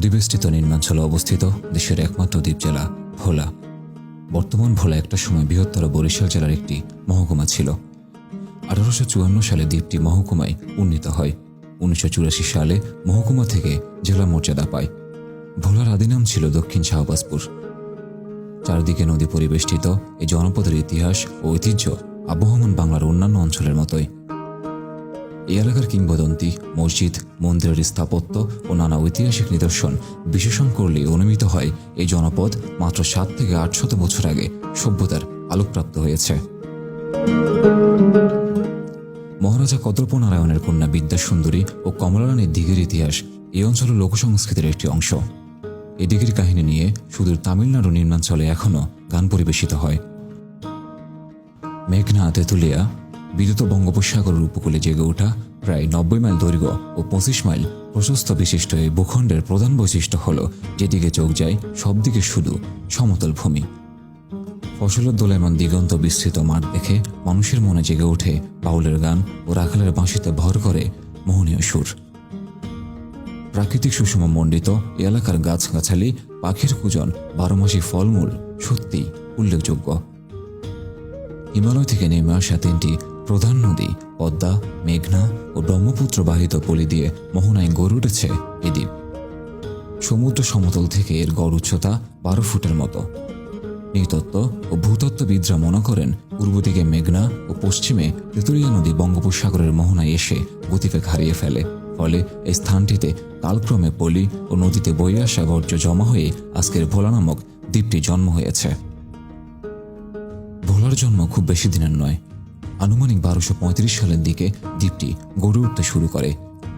নদীবেষ্টিত নিম্নাঞ্চলে অবস্থিত দেশের একমাত্র দ্বীপ জেলা ভোলা। বর্তমান ভোলা একটা সময় বৃহত্তর বরিশাল জেলার একটি মহকুমা ছিল। আঠারোশো চুয়ান্ন সালে দ্বীপটি মহকুমায় উন্নীত হয়। উনিশশো চুরাশি সালে মহকুমা থেকে জেলা মর্যাদা পায়। ভোলার আদিনাম ছিল দক্ষিণ শাহবাজপুর। চারদিকে নদী পরিবেষ্টিত, এই জনপদের ইতিহাস ও ঐতিহ্য আবহমান বাংলার অন্যান্য অঞ্চলের মতোই। এই এলাকার কিংবদন্তি, মসজিদ, মন্দিরের স্থাপত্য ও নানা ঐতিহাসিক নিদর্শন বিশেষণ করলে অনুমিত হয় এই জনপদ মাত্র সাত থেকে আটশত বছর আগে সভ্যতার আলোকপ্রাপ্ত হয়েছে। মহারাজা কদর্প নারায়ণের কন্যা বিদ্যাসুন্দরী ও কমলারানীর দিঘির ইতিহাস এই অঞ্চলের লোকসংস্কৃতির একটি অংশ। এই দিঘির কাহিনী নিয়ে সুদূর তামিলনাড়ু নিম্নাঞ্চলে এখনও গান পরিবেশিত হয়। মেঘনা তেঁতুলিয়া বিদ্যুৎ বঙ্গোপসাগরের উপকূলে জেগে ওঠা প্রায় নব্বই মাইল দৈর্ঘ্য ও পঁচিশ মাইল প্রশস্ত বিশিষ্ট এই ভূখণ্ডের প্রধান বৈশিষ্ট্য হল যেদিকে চোখ যায়, সবদিকে শুধু সমতল ভূমি। ফসলের দোলায়মান দিগন্ত বিস্তৃত মাঠ দেখে মানুষের মনে জেগে ওঠে বাউলের গান ও রাখালের বাঁশিতে ভর করে মোহনীয় সুর। প্রাকৃতিক সুষম মণ্ডিত এলাকার গাছগাছালি, পাখির কুজন, বারোমাসি ফলমূল সত্যি উল্লেখযোগ্য। হিমালয় থেকে নেমে আসা তিনটি প্রধান নদী, পদ্মা, মেঘনা ও ব্রহ্মপুত্র বাহিত পলি দিয়ে মোহনায় গড়ে উঠেছে এ দ্বীপ। সমুদ্র সমতল থেকে এর গড় উচ্চতা বারো ফুটের মতো। নৃতত্ত্ব ও ভূতত্ত্ববিদরা মনে করেন, পূর্ব দিকে মেঘনা ও পশ্চিমে তেতুলিয়া নদী বঙ্গোপসাগরের মোহনায় এসে গতিবেগ হারিয়ে ফেলে। ফলে এই স্থানটিতে কালক্রমে পলি ও নদীতে বয়ে আসা বর্জ্য জমা হয়ে আজকের ভোলা নামক দ্বীপটি জন্ম হয়েছে। ভোলার জন্ম খুব বেশি দিনের নয় আনুমানিক বারোশো সালের দিকে দ্বীপটি গড়ে উঠতে শুরু করে।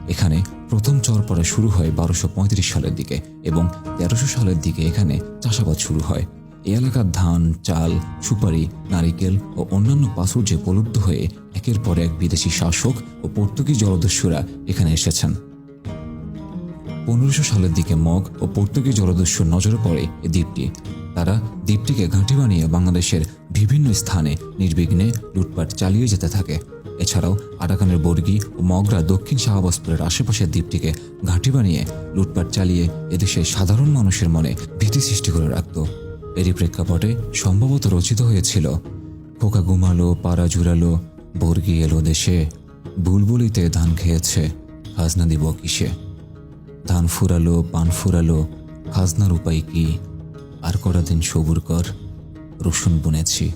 এখানে প্রথম চর পড়া শুরু হয় বারোশো সালের দিকে এবং তেরোশো সালের দিকে এখানে চাষাবাদ শুরু হয়। এই এলাকার ধান, চাল, সুপারি, নারিকেল ও অন্যান্য প্রাচুর্যে প্রলুব্ধ হয়ে একের পর এক বিদেশি শাসক ও পর্তুগিজ জলদস্যুরা এখানে এসেছেন। পনেরোশো সালের দিকে মগ ও পর্তুগিজ জলদস্যুর নজরে পড়ে এই দ্বীপটি। তারা দ্বীপটিকে ঘাঁটি বানিয়ে বাংলাদেশের বিভিন্ন স্থানে নির্বিঘ্নে লুটপাট চালিয়ে যেতে থাকে। এছাড়াও আরাকানের বর্গী ও মগরা দক্ষিণ শাহবাজপুরের আশেপাশের দ্বীপটিকে ঘাঁটি বানিয়ে লুটপাট চালিয়ে এদেশের সাধারণ মানুষের মনে ভীতি সৃষ্টি করে রাখত। এরই প্রেক্ষাপটে সম্ভবত রচিত হয়েছিল খোকা ঘুমালো পাড়া জুড়ালো বর্গি এলো দেশে, বুলবুলিতে ধান খেয়েছে, খাজনা দিব কিসে? ধান ফুরালো, পান ফুরালো, খাজনার উপায় কি? আর কটা দিন সবুর কর রসুন বুনেছি